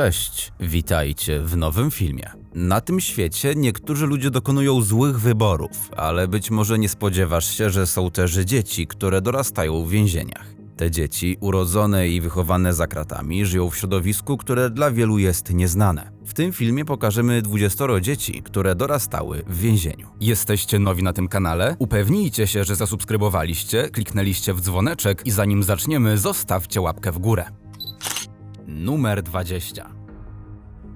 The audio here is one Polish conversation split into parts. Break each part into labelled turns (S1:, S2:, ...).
S1: Cześć, witajcie w nowym filmie. Na tym świecie niektórzy ludzie dokonują złych wyborów, ale być może nie spodziewasz się, że są też dzieci, które dorastają w więzieniach. Te dzieci, urodzone i wychowane za kratami, żyją w środowisku, które dla wielu jest nieznane. W tym filmie pokażemy 20 dzieci, które dorastały w więzieniu. Jesteście nowi na tym kanale? Upewnijcie się, że zasubskrybowaliście, kliknęliście w dzwoneczek i zanim zaczniemy, zostawcie łapkę w górę. Numer 20.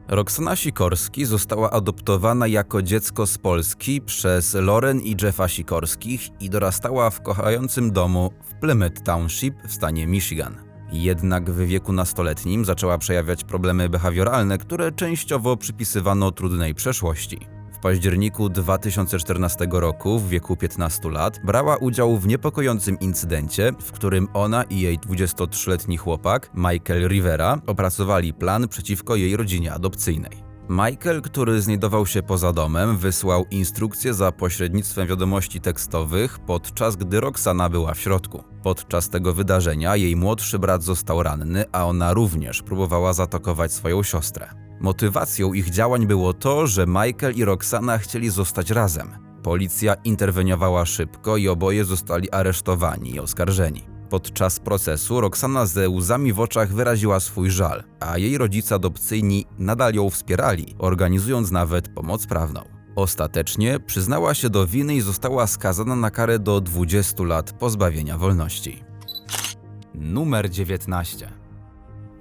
S1: Roxana Sikorski została adoptowana jako dziecko z Polski przez Loren i Jeffa Sikorskich i dorastała w kochającym domu w Plymouth Township w stanie Michigan. Jednak w wieku nastoletnim zaczęła przejawiać problemy behawioralne, które częściowo przypisywano trudnej przeszłości. Październiku 2014 roku, w wieku 15 lat, brała udział w niepokojącym incydencie, w którym ona i jej 23-letni chłopak, Michael Rivera, opracowali plan przeciwko jej rodzinie adopcyjnej. Michael, który znajdował się poza domem, wysłał instrukcję za pośrednictwem wiadomości tekstowych, podczas gdy Roxana była w środku. Podczas tego wydarzenia jej młodszy brat został ranny, a ona również próbowała zaatakować swoją siostrę. Motywacją ich działań było to, że Michael i Roxana chcieli zostać razem. Policja interweniowała szybko i oboje zostali aresztowani i oskarżeni. Podczas procesu Roxana ze łzami w oczach wyraziła swój żal, a jej rodzice adopcyjni nadal ją wspierali, organizując nawet pomoc prawną. Ostatecznie przyznała się do winy i została skazana na karę do 20 lat pozbawienia wolności. Numer 19.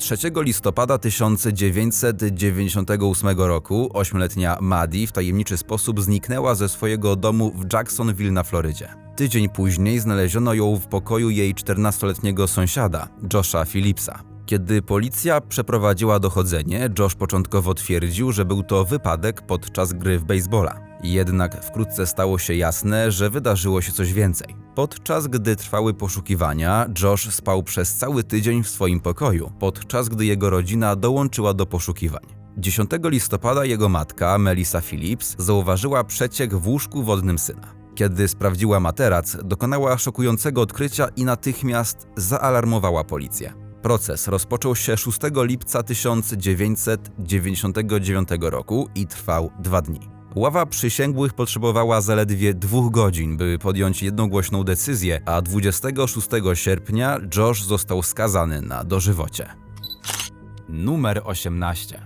S1: 3 listopada 1998 roku ośmioletnia Maddie w tajemniczy sposób zniknęła ze swojego domu w Jacksonville na Florydzie. Tydzień później znaleziono ją w pokoju jej 14-letniego sąsiada, Josha Phillipsa. Kiedy policja przeprowadziła dochodzenie, Josh początkowo twierdził, że był to wypadek podczas gry w baseballa. Jednak wkrótce stało się jasne, że wydarzyło się coś więcej. Podczas gdy trwały poszukiwania, Josh spał przez cały tydzień w swoim pokoju, podczas gdy jego rodzina dołączyła do poszukiwań. 10 listopada jego matka, Melissa Phillips, zauważyła przeciek w łóżku wodnym syna. Kiedy sprawdziła materac, dokonała szokującego odkrycia i natychmiast zaalarmowała policję. Proces rozpoczął się 6 lipca 1999 roku i trwał dwa dni. Ława przysięgłych potrzebowała zaledwie dwóch godzin, by podjąć jednogłośną decyzję, a 26 sierpnia Josh został skazany na dożywocie. Numer 18.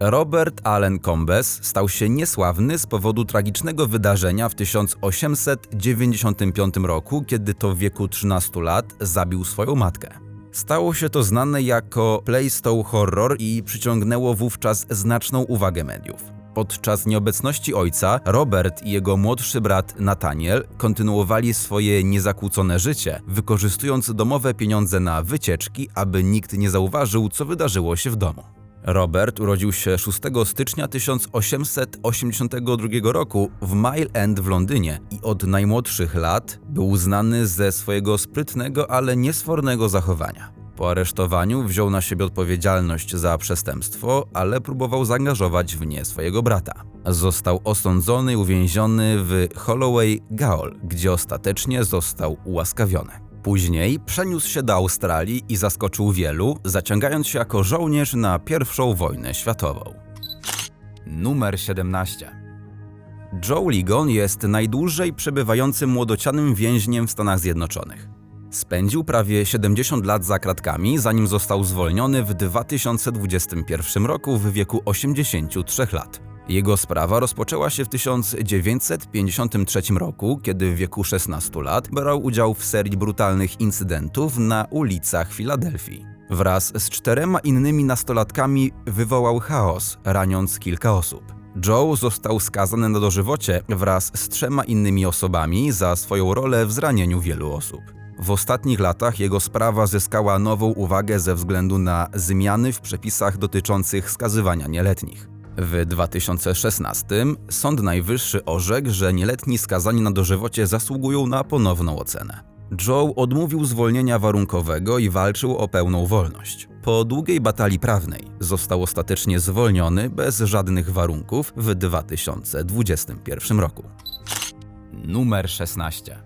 S1: Robert Allen Combes stał się niesławny z powodu tragicznego wydarzenia w 1895 roku, kiedy to w wieku 13 lat zabił swoją matkę. Stało się to znane jako Plaistow Horror i przyciągnęło wówczas znaczną uwagę mediów. Podczas nieobecności ojca, Robert i jego młodszy brat Nathaniel kontynuowali swoje niezakłócone życie, wykorzystując domowe pieniądze na wycieczki, aby nikt nie zauważył, co wydarzyło się w domu. Robert urodził się 6 stycznia 1882 roku w Mile End w Londynie i od najmłodszych lat był znany ze swojego sprytnego, ale niesfornego zachowania. Po aresztowaniu wziął na siebie odpowiedzialność za przestępstwo, ale próbował zaangażować w nie swojego brata. Został osądzony i uwięziony w Holloway Gaol, gdzie ostatecznie został ułaskawiony. Później przeniósł się do Australii i zaskoczył wielu, zaciągając się jako żołnierz na I wojnę światową. Numer 17. Joe Ligon jest najdłużej przebywającym młodocianym więźniem w Stanach Zjednoczonych. Spędził prawie 70 lat za kratkami, zanim został zwolniony w 2021 roku w wieku 83 lat. Jego sprawa rozpoczęła się w 1953 roku, kiedy w wieku 16 lat brał udział w serii brutalnych incydentów na ulicach Filadelfii. Wraz z czterema innymi nastolatkami wywołał chaos, raniąc kilka osób. Joe został skazany na dożywocie wraz z trzema innymi osobami za swoją rolę w zranieniu wielu osób. W ostatnich latach jego sprawa zyskała nową uwagę ze względu na zmiany w przepisach dotyczących skazywania nieletnich. W 2016 Sąd Najwyższy orzekł, że nieletni skazani na dożywocie zasługują na ponowną ocenę. Joe odmówił zwolnienia warunkowego i walczył o pełną wolność. Po długiej batalii prawnej został ostatecznie zwolniony bez żadnych warunków w 2021 roku. Numer 16.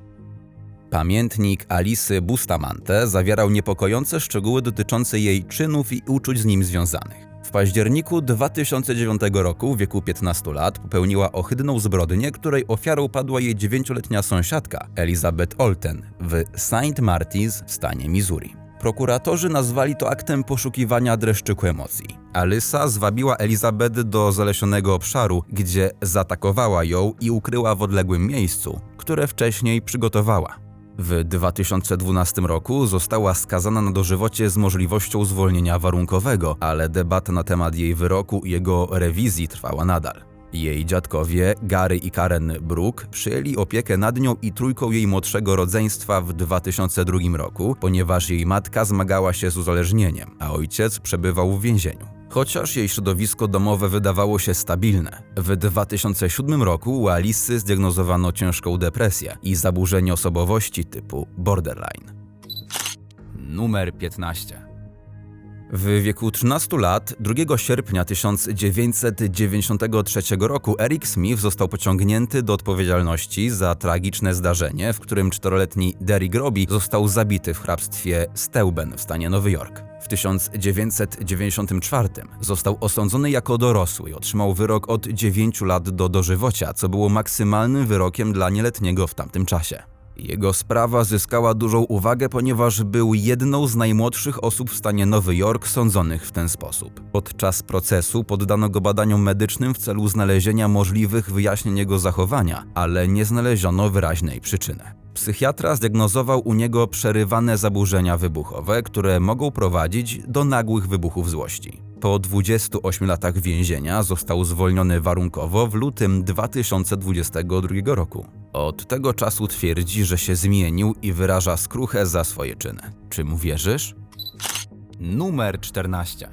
S1: Pamiętnik Alisy Bustamante zawierał niepokojące szczegóły dotyczące jej czynów i uczuć z nim związanych. W październiku 2009 roku w wieku 15 lat popełniła ohydną zbrodnię, której ofiarą padła jej 9-letnia sąsiadka Elizabeth Olten w St. Martins w stanie Missouri. Prokuratorzy nazwali to aktem poszukiwania dreszczyku emocji. Alysa zwabiła Elizabeth do zalesionego obszaru, gdzie zaatakowała ją i ukryła w odległym miejscu, które wcześniej przygotowała. W 2012 roku została skazana na dożywocie z możliwością zwolnienia warunkowego, ale debata na temat jej wyroku i jego rewizji trwała nadal. Jej dziadkowie, Gary i Karen Brook, przyjęli opiekę nad nią i trójką jej młodszego rodzeństwa w 2002 roku, ponieważ jej matka zmagała się z uzależnieniem, a ojciec przebywał w więzieniu. Chociaż jej środowisko domowe wydawało się stabilne. W 2007 roku u Alicy zdiagnozowano ciężką depresję i zaburzenie osobowości typu borderline. Numer 15. W wieku 13 lat, 2 sierpnia 1993 roku Eric Smith został pociągnięty do odpowiedzialności za tragiczne zdarzenie, w którym czteroletni Derrick Robbie został zabity w hrabstwie Steuben w stanie Nowy Jork. W 1994 został osądzony jako dorosły i otrzymał wyrok od 9 lat do dożywocia, co było maksymalnym wyrokiem dla nieletniego w tamtym czasie. Jego sprawa zyskała dużą uwagę, ponieważ był jedną z najmłodszych osób w stanie Nowy Jork sądzonych w ten sposób. Podczas procesu poddano go badaniom medycznym w celu znalezienia możliwych wyjaśnień jego zachowania, ale nie znaleziono wyraźnej przyczyny. Psychiatra zdiagnozował u niego przerywane zaburzenia wybuchowe, które mogą prowadzić do nagłych wybuchów złości. Po 28 latach więzienia został zwolniony warunkowo w lutym 2022 roku. Od tego czasu twierdzi, że się zmienił i wyraża skruchę za swoje czyny. Czy mu wierzysz? Numer 14.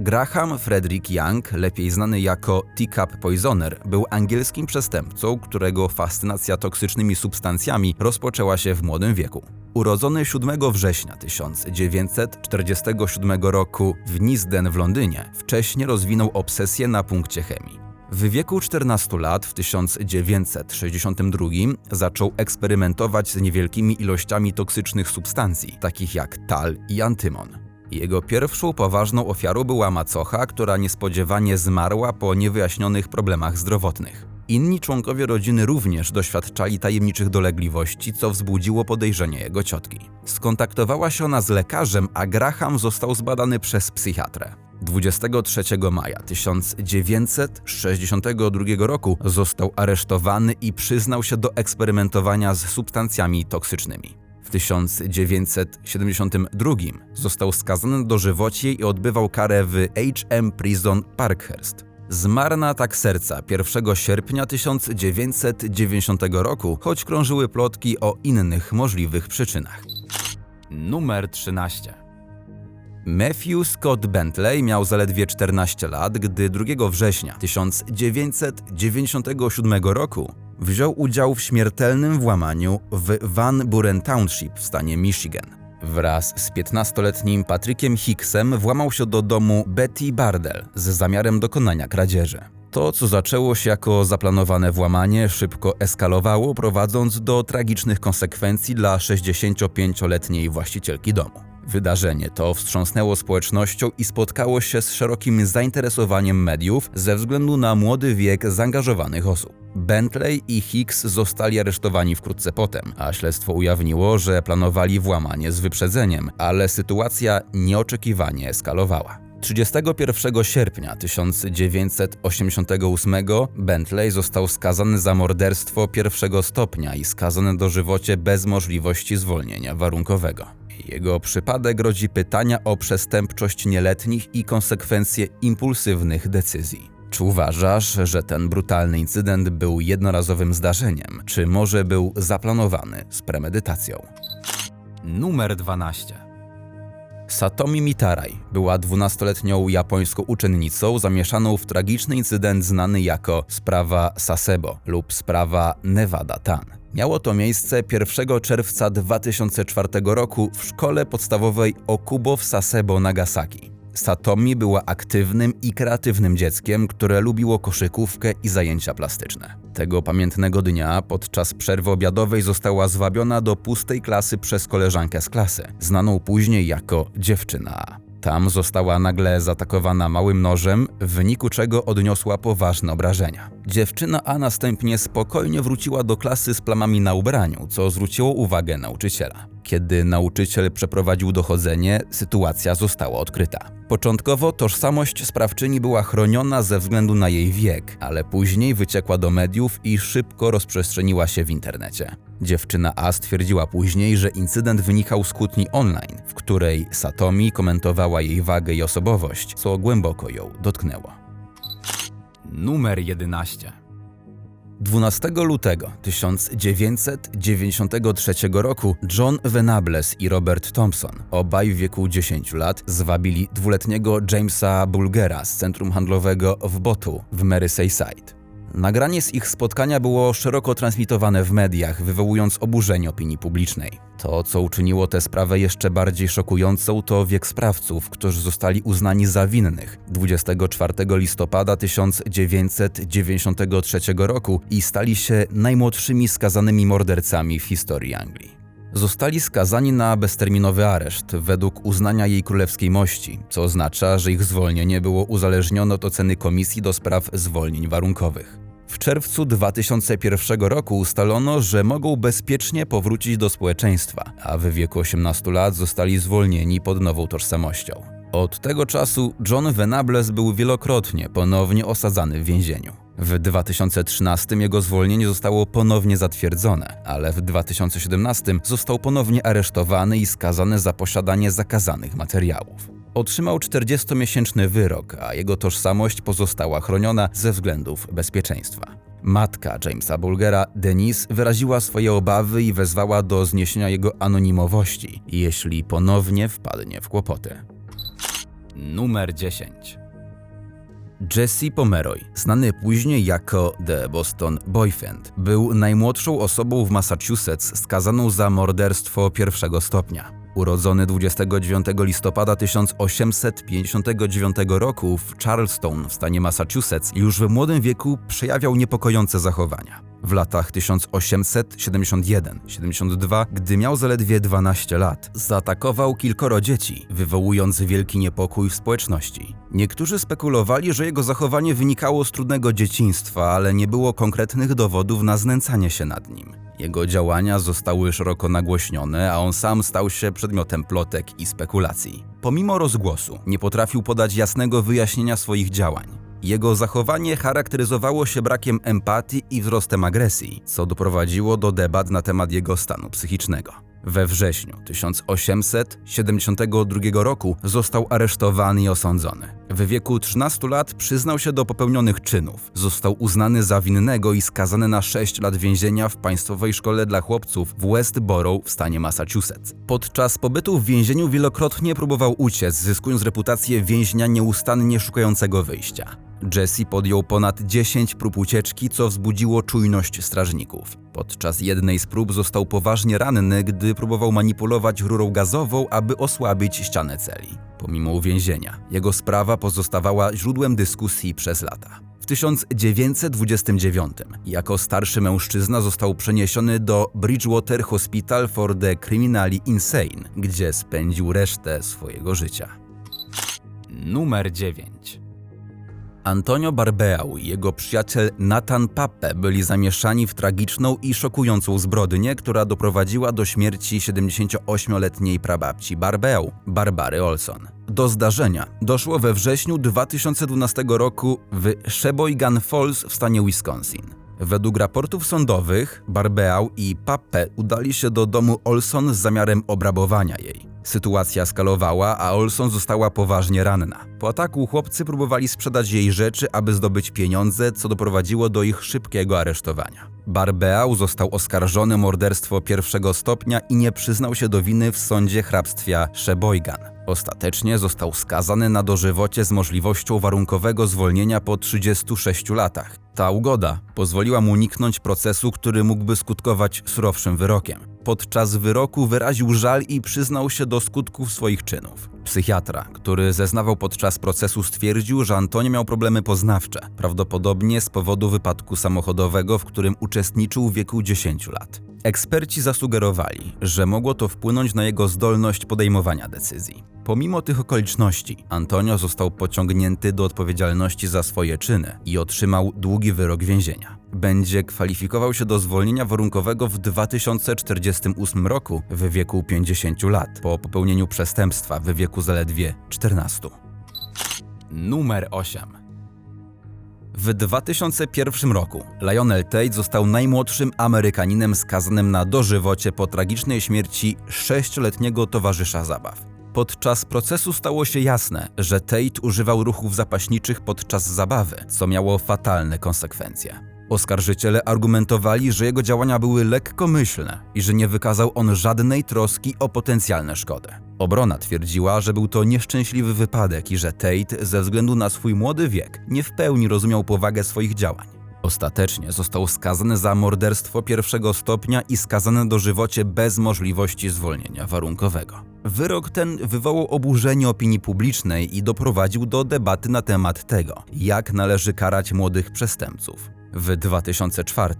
S1: Graham Frederick Young, lepiej znany jako Teacup Poisoner, był angielskim przestępcą, którego fascynacja toksycznymi substancjami rozpoczęła się w młodym wieku. Urodzony 7 września 1947 roku w Nisden w Londynie, wcześniej rozwinął obsesję na punkcie chemii. W wieku 14 lat w 1962 zaczął eksperymentować z niewielkimi ilościami toksycznych substancji, takich jak tal i antymon. Jego pierwszą poważną ofiarą była macocha, która niespodziewanie zmarła po niewyjaśnionych problemach zdrowotnych. Inni członkowie rodziny również doświadczali tajemniczych dolegliwości, co wzbudziło podejrzenie jego ciotki. Skontaktowała się ona z lekarzem, a Graham został zbadany przez psychiatrę. 23 maja 1962 roku został aresztowany i przyznał się do eksperymentowania z substancjami toksycznymi. W 1972 został skazany do żywocie i odbywał karę w HM Prison Parkhurst. Zmarł na atak serca 1 sierpnia 1990 roku, choć krążyły plotki o innych możliwych przyczynach. Numer 13. Matthew Scott Bentley miał zaledwie 14 lat, gdy 2 września 1997 roku wziął udział w śmiertelnym włamaniu w Van Buren Township w stanie Michigan. Wraz z 15-letnim Patrickiem Hicksem włamał się do domu Betty Bardell z zamiarem dokonania kradzieży. To, co zaczęło się jako zaplanowane włamanie, szybko eskalowało, prowadząc do tragicznych konsekwencji dla 65-letniej właścicielki domu. Wydarzenie to wstrząsnęło społecznością i spotkało się z szerokim zainteresowaniem mediów ze względu na młody wiek zaangażowanych osób. Bentley i Hicks zostali aresztowani wkrótce potem, a śledztwo ujawniło, że planowali włamanie z wyprzedzeniem, ale sytuacja nieoczekiwanie eskalowała. 31 sierpnia 1988 Bentley został skazany za morderstwo pierwszego stopnia i skazany do żywocie bez możliwości zwolnienia warunkowego. Jego przypadek rodzi pytania o przestępczość nieletnich i konsekwencje impulsywnych decyzji. Czy uważasz, że ten brutalny incydent był jednorazowym zdarzeniem, czy może był zaplanowany z premedytacją? Numer 12. Satomi Mitaraj była 12-letnią japońską uczennicą zamieszaną w tragiczny incydent znany jako sprawa Sasebo lub sprawa Nevada Tan. Miało to miejsce 1 czerwca 2004 roku w szkole podstawowej Okubo w Sasebo, Nagasaki. Satomi była aktywnym i kreatywnym dzieckiem, które lubiło koszykówkę i zajęcia plastyczne. Tego pamiętnego dnia, podczas przerwy obiadowej, została zwabiona do pustej klasy przez koleżankę z klasy, znaną później jako dziewczyna. Tam została nagle zaatakowana małym nożem, w wyniku czego odniosła poważne obrażenia. Dziewczyna A następnie spokojnie wróciła do klasy z plamami na ubraniu, co zwróciło uwagę nauczyciela. Kiedy nauczyciel przeprowadził dochodzenie, sytuacja została odkryta. Początkowo tożsamość sprawczyni była chroniona ze względu na jej wiek, ale później wyciekła do mediów i szybko rozprzestrzeniła się w internecie. Dziewczyna A stwierdziła później, że incydent wynikał z kłótni online, w której Satomi komentowała jej wagę i osobowość, co głęboko ją dotknęło. Numer 11 12 lutego 1993 roku John Venables i Robert Thompson, obaj w wieku 10 lat, zwabili dwuletniego Jamesa Bulgera z centrum handlowego w Botu w Merseyside. Nagranie z ich spotkania było szeroko transmitowane w mediach, wywołując oburzenie opinii publicznej. To, co uczyniło tę sprawę jeszcze bardziej szokującą, to wiek sprawców, którzy zostali uznani za winnych 24 listopada 1993 roku i stali się najmłodszymi skazanymi mordercami w historii Anglii. Zostali skazani na bezterminowy areszt według uznania jej królewskiej mości, co oznacza, że ich zwolnienie było uzależnione od oceny Komisji do Spraw Zwolnień Warunkowych. W czerwcu 2001 roku ustalono, że mogą bezpiecznie powrócić do społeczeństwa, a w wieku 18 lat zostali zwolnieni pod nową tożsamością. Od tego czasu John Venables był wielokrotnie ponownie osadzany w więzieniu. W 2013 jego zwolnienie zostało ponownie zatwierdzone, ale w 2017 został ponownie aresztowany i skazany za posiadanie zakazanych materiałów. Otrzymał 40-miesięczny wyrok, a jego tożsamość pozostała chroniona ze względów bezpieczeństwa. Matka Jamesa Bulgera, Denise, wyraziła swoje obawy i wezwała do zniesienia jego anonimowości, jeśli ponownie wpadnie w kłopoty. Numer 10 Jesse Pomeroy, znany później jako The Boston Boyfriend, był najmłodszą osobą w Massachusetts skazaną za morderstwo pierwszego stopnia. Urodzony 29 listopada 1859 roku w Charlestown w stanie Massachusetts, już w młodym wieku przejawiał niepokojące zachowania. W latach 1871-72, gdy miał zaledwie 12 lat, zaatakował kilkoro dzieci, wywołując wielki niepokój w społeczności. Niektórzy spekulowali, że jego zachowanie wynikało z trudnego dzieciństwa, ale nie było konkretnych dowodów na znęcanie się nad nim. Jego działania zostały szeroko nagłośnione, a on sam stał się przedmiotem plotek i spekulacji. Pomimo rozgłosu, nie potrafił podać jasnego wyjaśnienia swoich działań. Jego zachowanie charakteryzowało się brakiem empatii i wzrostem agresji, co doprowadziło do debat na temat jego stanu psychicznego. We wrześniu 1872 roku został aresztowany i osądzony. W wieku 13 lat przyznał się do popełnionych czynów. Został uznany za winnego i skazany na 6 lat więzienia w Państwowej Szkole dla Chłopców w Westborough w stanie Massachusetts. Podczas pobytu w więzieniu wielokrotnie próbował uciec, zyskując reputację więźnia nieustannie szukającego wyjścia. Jesse podjął ponad 10 prób ucieczki, co wzbudziło czujność strażników. Podczas jednej z prób został poważnie ranny, gdy próbował manipulować rurą gazową, aby osłabić ścianę celi. Pomimo uwięzienia, jego sprawa pozostawała źródłem dyskusji przez lata. W 1929 jako starszy mężczyzna został przeniesiony do Bridgewater Hospital for the Criminally Insane, gdzie spędził resztę swojego życia. Numer 9 Antonio Barbeau i jego przyjaciel Nathan Pappe byli zamieszani w tragiczną i szokującą zbrodnię, która doprowadziła do śmierci 78-letniej prababci Barbeau, Barbary Olson. Do zdarzenia doszło we wrześniu 2012 roku w Sheboygan Falls w stanie Wisconsin. Według raportów sądowych, Barbeau i Pappe udali się do domu Olson z zamiarem obrabowania jej. Sytuacja skalowała, a Olson została poważnie ranna. Po ataku chłopcy próbowali sprzedać jej rzeczy, aby zdobyć pieniądze, co doprowadziło do ich szybkiego aresztowania. Barbeau został oskarżony o morderstwo pierwszego stopnia i nie przyznał się do winy w sądzie hrabstwa Sheboygan. Ostatecznie został skazany na dożywocie z możliwością warunkowego zwolnienia po 36 latach. Ta ugoda pozwoliła mu uniknąć procesu, który mógłby skutkować surowszym wyrokiem podczas wyroku wyraził żal i przyznał się do skutków swoich czynów. Psychiatra, który zeznawał podczas procesu, stwierdził, że Antonio miał problemy poznawcze, prawdopodobnie z powodu wypadku samochodowego, w którym uczestniczył w wieku 10 lat. Eksperci zasugerowali, że mogło to wpłynąć na jego zdolność podejmowania decyzji. Pomimo tych okoliczności, Antonio został pociągnięty do odpowiedzialności za swoje czyny i otrzymał długi wyrok więzienia. Będzie kwalifikował się do zwolnienia warunkowego w 2048 roku w wieku 50 lat po popełnieniu przestępstwa w wieku zaledwie 14. Numer 8. W 2001 roku Lionel Tate został najmłodszym Amerykaninem skazanym na dożywocie po tragicznej śmierci sześcioletniego towarzysza zabaw. Podczas procesu stało się jasne, że Tate używał ruchów zapaśniczych podczas zabawy, co miało fatalne konsekwencje. Oskarżyciele argumentowali, że jego działania były lekkomyślne i że nie wykazał on żadnej troski o potencjalne szkody. Obrona twierdziła, że był to nieszczęśliwy wypadek i że Tate, ze względu na swój młody wiek, nie w pełni rozumiał powagę swoich działań. Ostatecznie został skazany za morderstwo pierwszego stopnia i skazany do żywocie bez możliwości zwolnienia warunkowego. Wyrok ten wywołał oburzenie opinii publicznej i doprowadził do debaty na temat tego, jak należy karać młodych przestępców. W 2004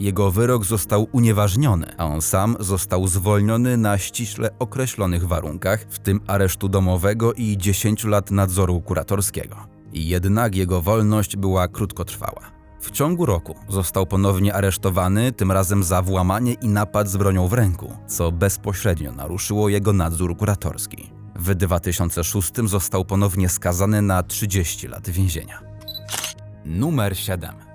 S1: jego wyrok został unieważniony, a on sam został zwolniony na ściśle określonych warunkach, w tym aresztu domowego i 10 lat nadzoru kuratorskiego. Jednak jego wolność była krótkotrwała. W ciągu roku został ponownie aresztowany, tym razem za włamanie i napad z bronią w ręku, co bezpośrednio naruszyło jego nadzór kuratorski. W 2006 został ponownie skazany na 30 lat więzienia. Numer 7.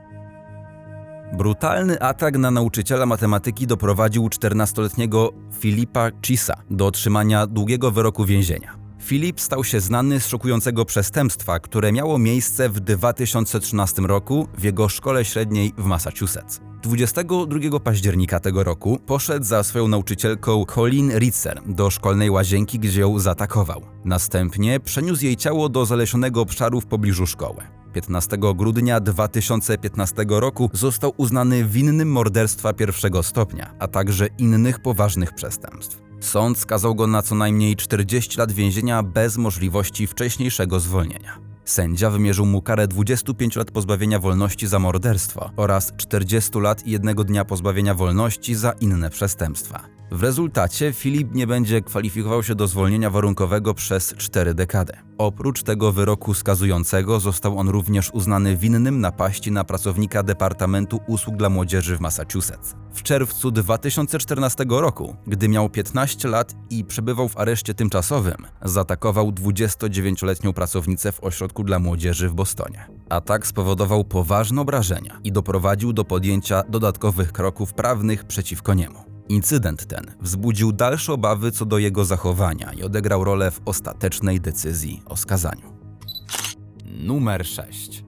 S1: Brutalny atak na nauczyciela matematyki doprowadził 14-letniego Filipa Chisa do otrzymania długiego wyroku więzienia. Filip stał się znany z szokującego przestępstwa, które miało miejsce w 2013 roku w jego szkole średniej w Massachusetts. 22 października tego roku poszedł za swoją nauczycielką Colin Ritzer do szkolnej łazienki, gdzie ją zaatakował. Następnie przeniósł jej ciało do zalesionego obszaru w pobliżu szkoły. 15 grudnia 2015 roku został uznany winnym morderstwa pierwszego stopnia, a także innych poważnych przestępstw. Sąd skazał go na co najmniej 40 lat więzienia bez możliwości wcześniejszego zwolnienia. Sędzia wymierzył mu karę 25 lat pozbawienia wolności za morderstwo oraz 40 lat i jednego dnia pozbawienia wolności za inne przestępstwa. W rezultacie Filip nie będzie kwalifikował się do zwolnienia warunkowego przez cztery dekady. Oprócz tego wyroku skazującego został on również uznany winnym napaści na pracownika Departamentu Usług dla Młodzieży w Massachusetts. W czerwcu 2014 roku, gdy miał 15 lat i przebywał w areszcie tymczasowym, zaatakował 29-letnią pracownicę w ośrodku dla młodzieży w Bostonie. Atak spowodował poważne obrażenia i doprowadził do podjęcia dodatkowych kroków prawnych przeciwko niemu. Incydent ten wzbudził dalsze obawy co do jego zachowania i odegrał rolę w ostatecznej decyzji o skazaniu. Numer 6.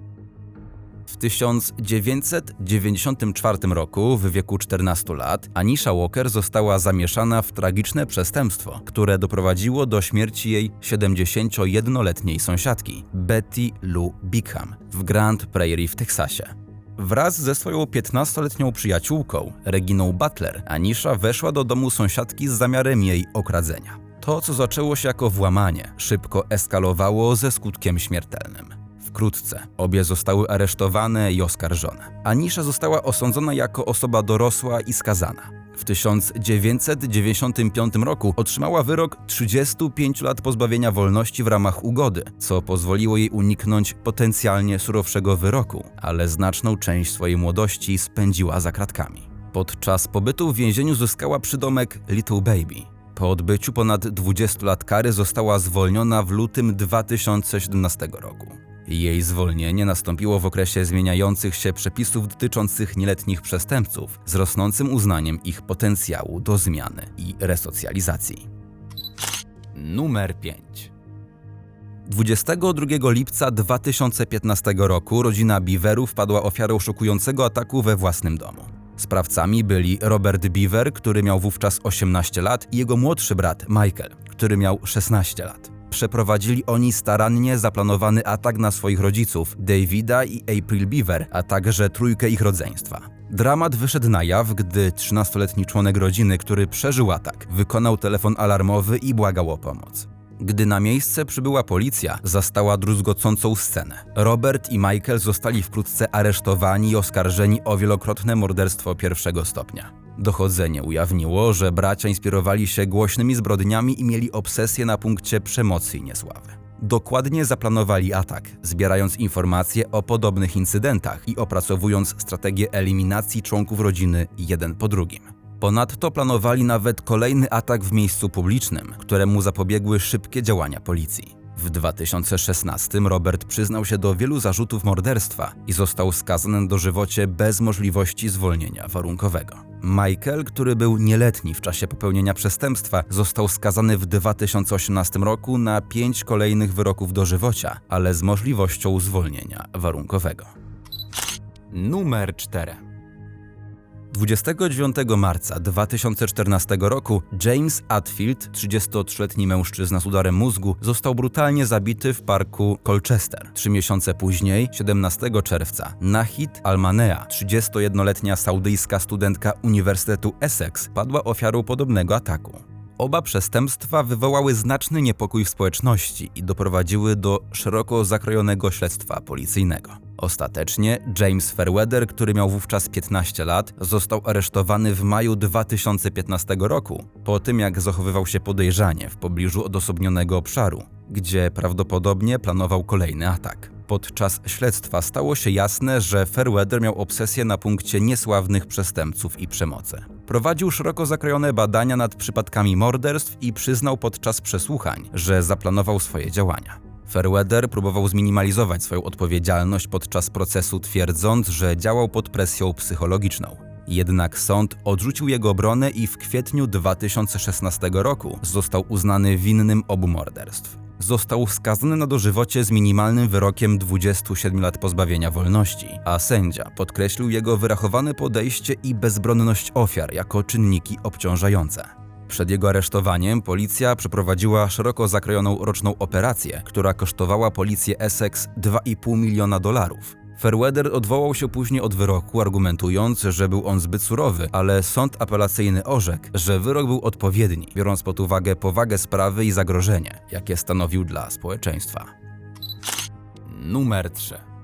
S1: W 1994 roku, w wieku 14 lat, Anisha Walker została zamieszana w tragiczne przestępstwo, które doprowadziło do śmierci jej 71-letniej sąsiadki, Betty Lou Bickham, w Grand Prairie w Teksasie. Wraz ze swoją 15-letnią przyjaciółką, Reginą Butler, Anisha weszła do domu sąsiadki z zamiarem jej okradzenia. To, co zaczęło się jako włamanie, szybko eskalowało ze skutkiem śmiertelnym. Wkrótce obie zostały aresztowane i oskarżone. Anisha została osądzona jako osoba dorosła i skazana. W 1995 roku otrzymała wyrok 35 lat pozbawienia wolności w ramach ugody, co pozwoliło jej uniknąć potencjalnie surowszego wyroku, ale znaczną część swojej młodości spędziła za kratkami. Podczas pobytu w więzieniu zyskała przydomek Little Baby. Po odbyciu ponad 20 lat kary została zwolniona w lutym 2017 roku. Jej zwolnienie nastąpiło w okresie zmieniających się przepisów dotyczących nieletnich przestępców, z rosnącym uznaniem ich potencjału do zmiany i resocjalizacji. Numer 5. 22 lipca 2015 roku rodzina Beaverów padła ofiarą szokującego ataku we własnym domu. Sprawcami byli Robert Beaver, który miał wówczas 18 lat, i jego młodszy brat Michael, który miał 16 lat przeprowadzili oni starannie zaplanowany atak na swoich rodziców, Davida i April Beaver, a także trójkę ich rodzeństwa. Dramat wyszedł na jaw, gdy 13-letni członek rodziny, który przeżył atak, wykonał telefon alarmowy i błagał o pomoc. Gdy na miejsce przybyła policja, zastała druzgocącą scenę. Robert i Michael zostali wkrótce aresztowani i oskarżeni o wielokrotne morderstwo pierwszego stopnia. Dochodzenie ujawniło, że bracia inspirowali się głośnymi zbrodniami i mieli obsesję na punkcie przemocy i niesławy. Dokładnie zaplanowali atak, zbierając informacje o podobnych incydentach i opracowując strategię eliminacji członków rodziny jeden po drugim. Ponadto planowali nawet kolejny atak w miejscu publicznym, któremu zapobiegły szybkie działania policji. W 2016 Robert przyznał się do wielu zarzutów morderstwa i został skazany na dożywocie bez możliwości zwolnienia warunkowego. Michael, który był nieletni w czasie popełnienia przestępstwa, został skazany w 2018 roku na pięć kolejnych wyroków dożywocia, ale z możliwością zwolnienia warunkowego. Numer 4. 29 marca 2014 roku James Atfield, 33-letni mężczyzna z udarem mózgu, został brutalnie zabity w parku Colchester. Trzy miesiące później, 17 czerwca, Nahid Almanea, 31-letnia saudyjska studentka Uniwersytetu Essex, padła ofiarą podobnego ataku. Oba przestępstwa wywołały znaczny niepokój w społeczności i doprowadziły do szeroko zakrojonego śledztwa policyjnego. Ostatecznie James Fairweather, który miał wówczas 15 lat, został aresztowany w maju 2015 roku, po tym jak zachowywał się podejrzanie w pobliżu odosobnionego obszaru, gdzie prawdopodobnie planował kolejny atak. Podczas śledztwa stało się jasne, że Fairweather miał obsesję na punkcie niesławnych przestępców i przemocy. Prowadził szeroko zakrojone badania nad przypadkami morderstw i przyznał podczas przesłuchań, że zaplanował swoje działania. Fairweather próbował zminimalizować swoją odpowiedzialność podczas procesu, twierdząc, że działał pod presją psychologiczną. Jednak sąd odrzucił jego obronę i w kwietniu 2016 roku został uznany winnym obu morderstw. Został skazany na dożywocie z minimalnym wyrokiem 27 lat pozbawienia wolności, a sędzia podkreślił jego wyrachowane podejście i bezbronność ofiar jako czynniki obciążające. Przed jego aresztowaniem policja przeprowadziła szeroko zakrojoną roczną operację, która kosztowała policję Essex 2,5 miliona dolarów. Fairweather odwołał się później od wyroku, argumentując, że był on zbyt surowy, ale sąd apelacyjny orzekł, że wyrok był odpowiedni, biorąc pod uwagę powagę sprawy i zagrożenie, jakie stanowił dla społeczeństwa. Numer 3.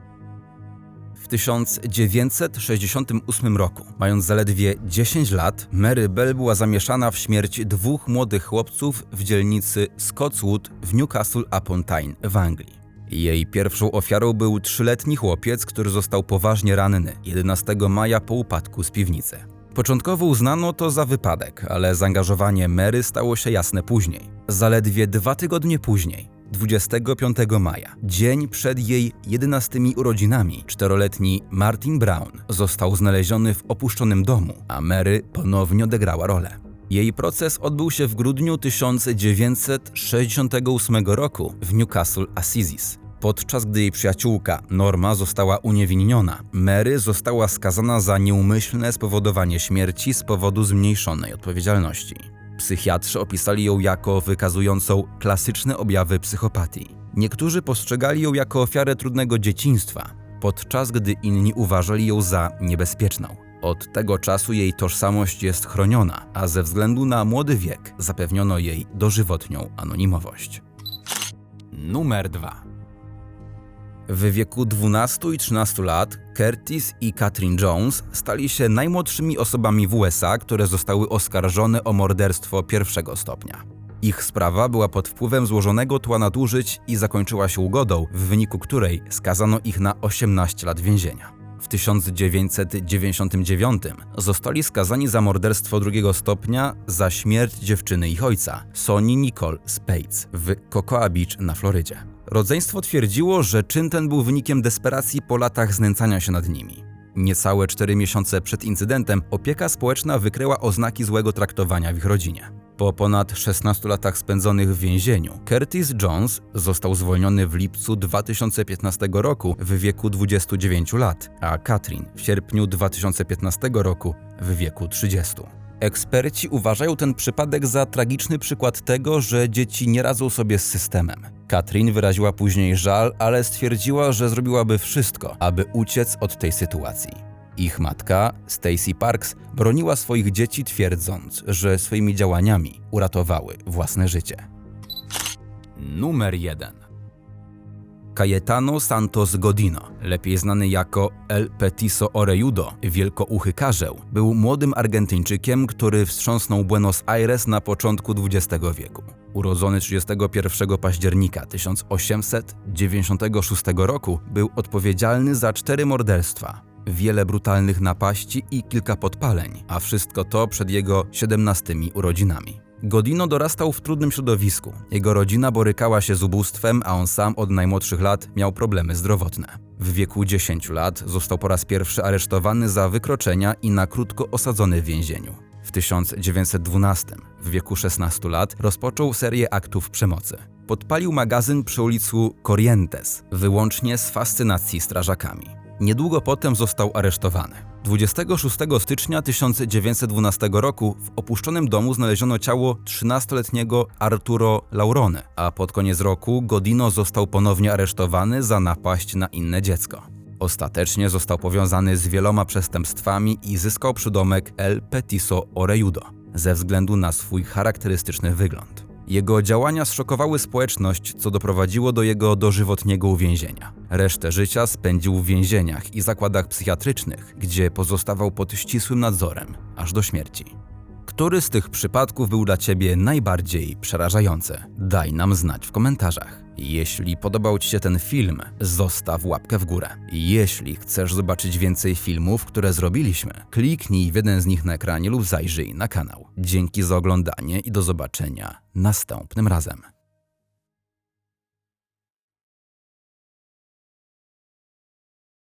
S1: W 1968 roku, mając zaledwie 10 lat, Mary Bell była zamieszana w śmierć dwóch młodych chłopców w dzielnicy Scotswood w Newcastle upon Tyne w Anglii. Jej pierwszą ofiarą był trzyletni chłopiec, który został poważnie ranny 11 maja po upadku z piwnicy. Początkowo uznano to za wypadek, ale zaangażowanie Mary stało się jasne później. Zaledwie dwa tygodnie później, 25 maja, dzień przed jej 11 urodzinami, czteroletni Martin Brown został znaleziony w opuszczonym domu, a Mary ponownie odegrała rolę. Jej proces odbył się w grudniu 1968 roku w Newcastle Assizes. Podczas gdy jej przyjaciółka Norma została uniewinniona, Mary została skazana za nieumyślne spowodowanie śmierci z powodu zmniejszonej odpowiedzialności. Psychiatrzy opisali ją jako wykazującą klasyczne objawy psychopatii. Niektórzy postrzegali ją jako ofiarę trudnego dzieciństwa, podczas gdy inni uważali ją za niebezpieczną. Od tego czasu jej tożsamość jest chroniona, a ze względu na młody wiek zapewniono jej dożywotnią anonimowość. Numer 2. W wieku 12 i 13 lat Curtis i Katrin Jones stali się najmłodszymi osobami w USA, które zostały oskarżone o morderstwo pierwszego stopnia. Ich sprawa była pod wpływem złożonego tła nadużyć i zakończyła się ugodą, w wyniku której skazano ich na 18 lat więzienia. W 1999 zostali skazani za morderstwo drugiego stopnia za śmierć dziewczyny ich ojca, Sonny Nicole Spates, w Cocoa Beach na Florydzie. Rodzeństwo twierdziło, że czyn ten był wynikiem desperacji po latach znęcania się nad nimi. Niecałe cztery miesiące przed incydentem opieka społeczna wykryła oznaki złego traktowania w ich rodzinie. Po ponad 16 latach spędzonych w więzieniu, Curtis Jones został zwolniony w lipcu 2015 roku w wieku 29 lat, a Katrin w sierpniu 2015 roku w wieku 30. Eksperci uważają ten przypadek za tragiczny przykład tego, że dzieci nie radzą sobie z systemem. Katrin wyraziła później żal, ale stwierdziła, że zrobiłaby wszystko, aby uciec od tej sytuacji. Ich matka, Stacy Parks, broniła swoich dzieci, twierdząc, że swoimi działaniami uratowały własne życie. Numer 1. Cayetano Santos Godino, lepiej znany jako El Petiso Oreyudo, wielkouchy karzeł, był młodym Argentyńczykiem, który wstrząsnął Buenos Aires na początku XX wieku. Urodzony 31 października 1896 roku, był odpowiedzialny za cztery morderstwa, wiele brutalnych napaści i kilka podpaleń, a wszystko to przed jego 17 urodzinami. Godino dorastał w trudnym środowisku. Jego rodzina borykała się z ubóstwem, a on sam od najmłodszych lat miał problemy zdrowotne. W wieku 10 lat został po raz pierwszy aresztowany za wykroczenia i na krótko osadzony w więzieniu. W 1912, w wieku 16 lat, rozpoczął serię aktów przemocy. Podpalił magazyn przy ulicu Corrientes, wyłącznie z fascynacji strażakami. Niedługo potem został aresztowany. 26 stycznia 1912 roku w opuszczonym domu znaleziono ciało 13-letniego Arturo Laurone, a pod koniec roku Godino został ponownie aresztowany za napaść na inne dziecko. Ostatecznie został powiązany z wieloma przestępstwami i zyskał przydomek El Petiso Oreyudo ze względu na swój charakterystyczny wygląd. Jego działania zszokowały społeczność, co doprowadziło do jego dożywotniego uwięzienia. Resztę życia spędził w więzieniach i zakładach psychiatrycznych, gdzie pozostawał pod ścisłym nadzorem, aż do śmierci. Który z tych przypadków był dla Ciebie najbardziej przerażający? Daj nam znać w komentarzach. Jeśli podobał Ci się ten film, zostaw łapkę w górę. Jeśli chcesz zobaczyć więcej filmów, które zrobiliśmy, kliknij w jeden z nich na ekranie lub zajrzyj na kanał. Dzięki za oglądanie i do zobaczenia następnym razem.